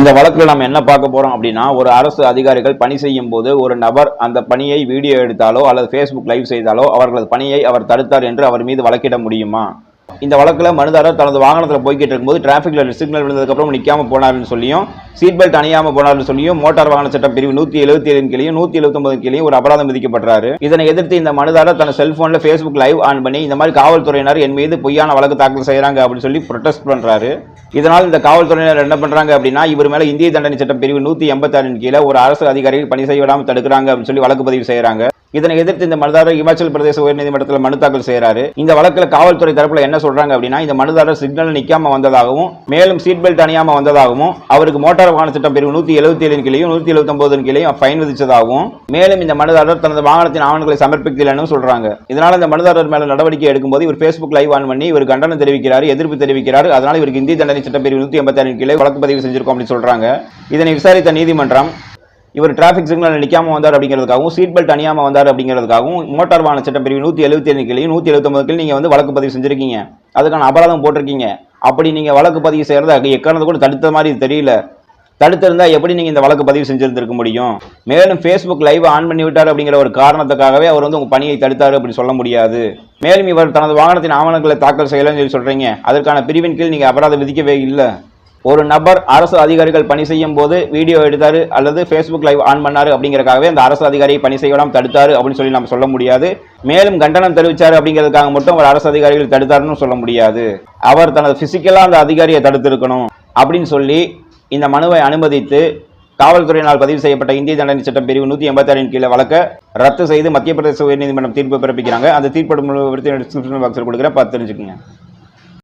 இந்த வழக்கில் நம்ம என்ன பார்க்க போறோம் அப்படின்னா ஒரு அரசு அதிகாரிகள் பணி செய்யும் போது ஒரு நபர் அந்த பணியை வீடியோ எடுத்தாலோ அல்லது ஃபேஸ்புக் லைவ் செய்தாலோ அவர்களது பணியை அவர் தடுத்தார் என்று அவர் மீது வழக்கிட முடியுமா? இந்த வழக்கில் மனுதாரர் தனது வாகனத்தில் போய்கிட்டு இருக்கும்போது டிராஃபிக்ல சிக்னல் விழுந்ததுக்கப்புறம் நிற்காம போனார்னு சொல்லியும் சீட் பெல்ட் அணியாம போனார்னு சொல்லியும் மோட்டார் வாகன சட்டம் பிரிவு நூற்றி எழுபத்தி ஏழின் கீழையும் நூற்றி எழுபத்தொன்பது கீழையும் ஒரு அபராதம் விதிக்கப்படுறாரு இதனை எதிர்த்து இந்த மனுதாரர் தனது செல்போனில் ஃபேஸ்புக் லைவ் ஆன் பண்ணி இந்த மாதிரி காவல்துறையினர் என் மீது பொய்யான வழக்கு தாக்கல் செய்கிறாங்க அப்படின்னு சொல்லி ப்ரொடெஸ்ட் பண்றாரு. இதனால் இந்த காவல்துறையினர் என்ன பண்றாங்க அப்படின்னா இவர் மேல இந்திய தண்டனை சட்டம் பிரிவு நூற்றி எண்பத்தாறின் கீழே ஒரு அரசு அதிகாரிகள் பணி செய்ய விடாமல் தடுக்கிறாங்க அப்படின்னு சொல்லி வழக்கு பதிவு செய்கிறாங்க இதனை எதிர்த்து இந்த மனுதாரர் இமாச்சல் பிரதேச உயர்நீதிமன்றத்தில் மனு தாக்கல் செய்கிறாரு இந்த வழக்கில் காவல்துறை தரப்பில் என்ன சொல்றாங்க அப்படின்னா இந்த மனுதாரர் சிக்னல் நிக்காம வந்ததாகவும் மேலும் சீட் பெல்ட் அணியாம வந்ததாகவும் அவருக்கு மோட்டார் வாகன சட்டம் பிரிவு நூத்தி எழுபத்தி ஏழின் கீழையும் நூற்றி எழுபத்தொன்பதின் கீழையும் ஃபைன் விதிச்சதாகவும் மேலும் இந்த மனுதாரர் தனது வாகனத்தின் ஆவணங்களை சமர்ப்பிக்கலன்னு சொல்றாங்க. இதனால இந்த மனுதாரர் மேல நடவடிக்கை எடுக்கும்போது இவர் பேஸ்புக் லைவ் ஆன் பண்ணி இவர் கண்டனம் தெரிவிக்கிறார் எதிர்ப்பு தெரிவிக்கிறார் அதனால இவருக்கு இந்திய தண்டனை சட்டம் பிரிவு எண்பத்தி ஆறு கீழே வழக்கு பதிவு செஞ்சிருக்கோம் அப்படின்னு சொல்றாங்க. இதனை விசாரித்த நீதிமன்றம் இவர் டிராஃபிக் சிக்னல் நிற்காம வந்தார் அப்படிங்கிறதுக்காகவும் சீட் பெல்ட் அணியாம வந்தார் அப்படிங்கிறதுக்காகவும் மோட்டார் வாகன சட்டம் பிரிவு நூற்றி எழுபத்தி ஏழு கிளையும் நூற்றி எழுபத்தொம்பது கீழ் நீங்கள் வந்து வழக்கு பதிவு செஞ்சிருக்கீங்க. அதுக்கான அபராதம் போட்டிருக்கீங்க. அப்படி நீங்கள் வழக்கு பதிவு செய்கிறது எக்காரணத்தை கூட தடுத்த மாதிரி தெரியல. தடுத்திருந்தா எப்படி நீங்கள் இந்த வழக்கு பதிவு செஞ்சிருந்திருக்க முடியும்? மேலும் ஃபேஸ்புக் லைவ் ஆன் பண்ணி விட்டார் அப்படிங்கிற ஒரு காரணத்துக்காகவே அவர் வந்து உங்கள் பணியை தடுத்தார் அப்படின்னு சொல்ல முடியாது. மேலும் இவர் தனது வாகனத்தின் ஆவணங்களை தாக்கல் செய்யலன்னு சொல்லி சொல்கிறீங்க அதற்கான பிரிவின் கீழ் நீங்கள் அபராதம் விதிக்கவே இல்லை. ஒரு நபர் அரசு அதிகாரிகள் பணி செய்யும் போது வீடியோ எடுத்தாரு அல்லது ஃபேஸ்புக் லைவ் ஆன் பண்ணாரு அப்படிங்கிறக்காகவே அந்த அரசு அதிகாரியை பணி செய்யலாம் தடுத்தாரு அப்படின்னு சொல்லி நம்ம சொல்ல முடியாது. மேலும் கண்டனம் தெரிவிச்சாரு அப்படிங்கிறதுக்காக மட்டும் ஒரு அரசு அதிகாரிகள் தடுத்தாருன்னு சொல்ல முடியாது. அவர் தனது பிசிக்கலா அந்த அதிகாரியை தடுத்திருக்கணும் அப்படின்னு சொல்லி இந்த மனுவை அனுமதித்து காவல்துறையினால் பதிவு செய்யப்பட்ட இந்திய தண்டனை சட்டம் பிரிவு நூற்றி எண்பத்தாறின் கீழே வழக்க ரத்து செய்து மத்திய பிரதேச உயர்நீதிமன்றம் தீர்ப்பு பிறப்பிக்கிறாங்க. அந்த தீர்ப்பு டிஸ்கிரிப்ஷன் பாக்ஸில் கொடுக்குறேன் பார்த்து தெரிஞ்சுக்கோங்க.